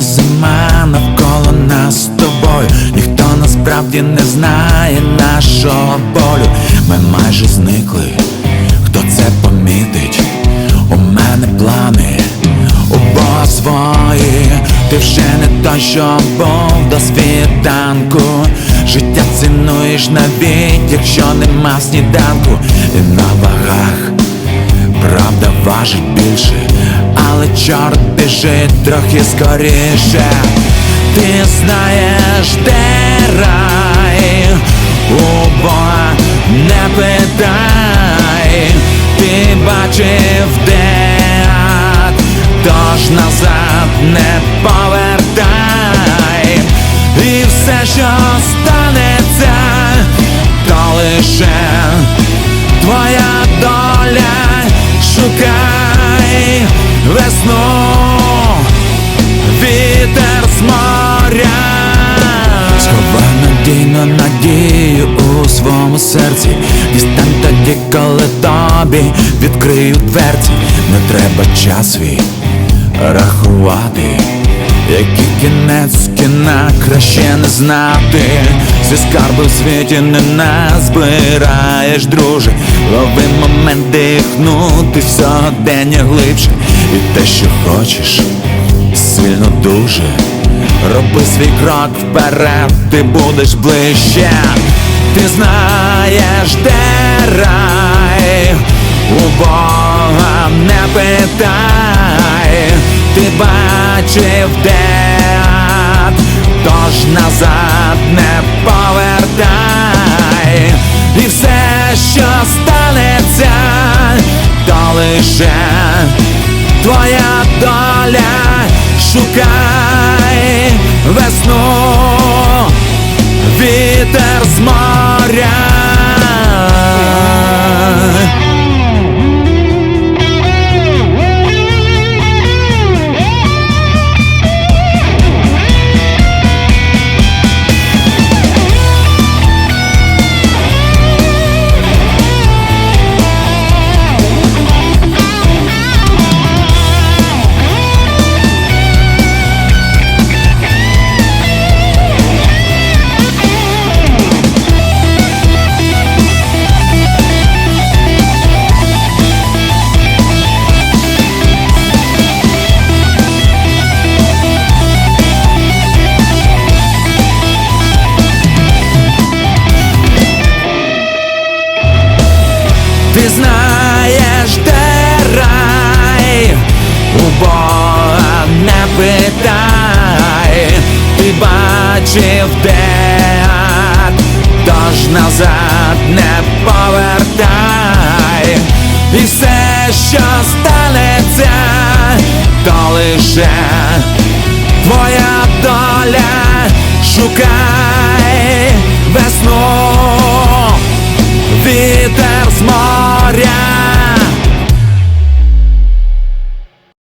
зима навколо нас з тобою. Ніхто насправді не знає нашого болю. Ми майже зникли. Хто це помітить? У мене плани, Бога свої. Ти вже не той, що був до світанку. Життя цінуєш навіть, якщо нема сніданку, і на вагах. Правда важить більше, чорт біжить трохи скоріше. Ти знаєш, де рай, у Бога не питай, ти бачив, де ад, тож назад не повертай, весну, вітер з моря. Сховай надійно надію у своєму серці, дістань тоді, коли тобі відкриють дверці, не треба час свій рахувати. Який кінець кіна краще не знати. Всі скарби в світі не назбираєш, друже. Лови момент дихнути сьогодення глибше. І те, що хочеш, сильно дуже. Роби свій крок вперед, ти будеш ближче. Ти знаєш, де рай? У Бога не питай, бачив де ад, тож назад не повертай, і все, що станеться, то лише твоя доля, шукай весну, вітер з не питай, ти бачив, де тож назад не повертай, і все, що станеться, то лише твоя доля, шукай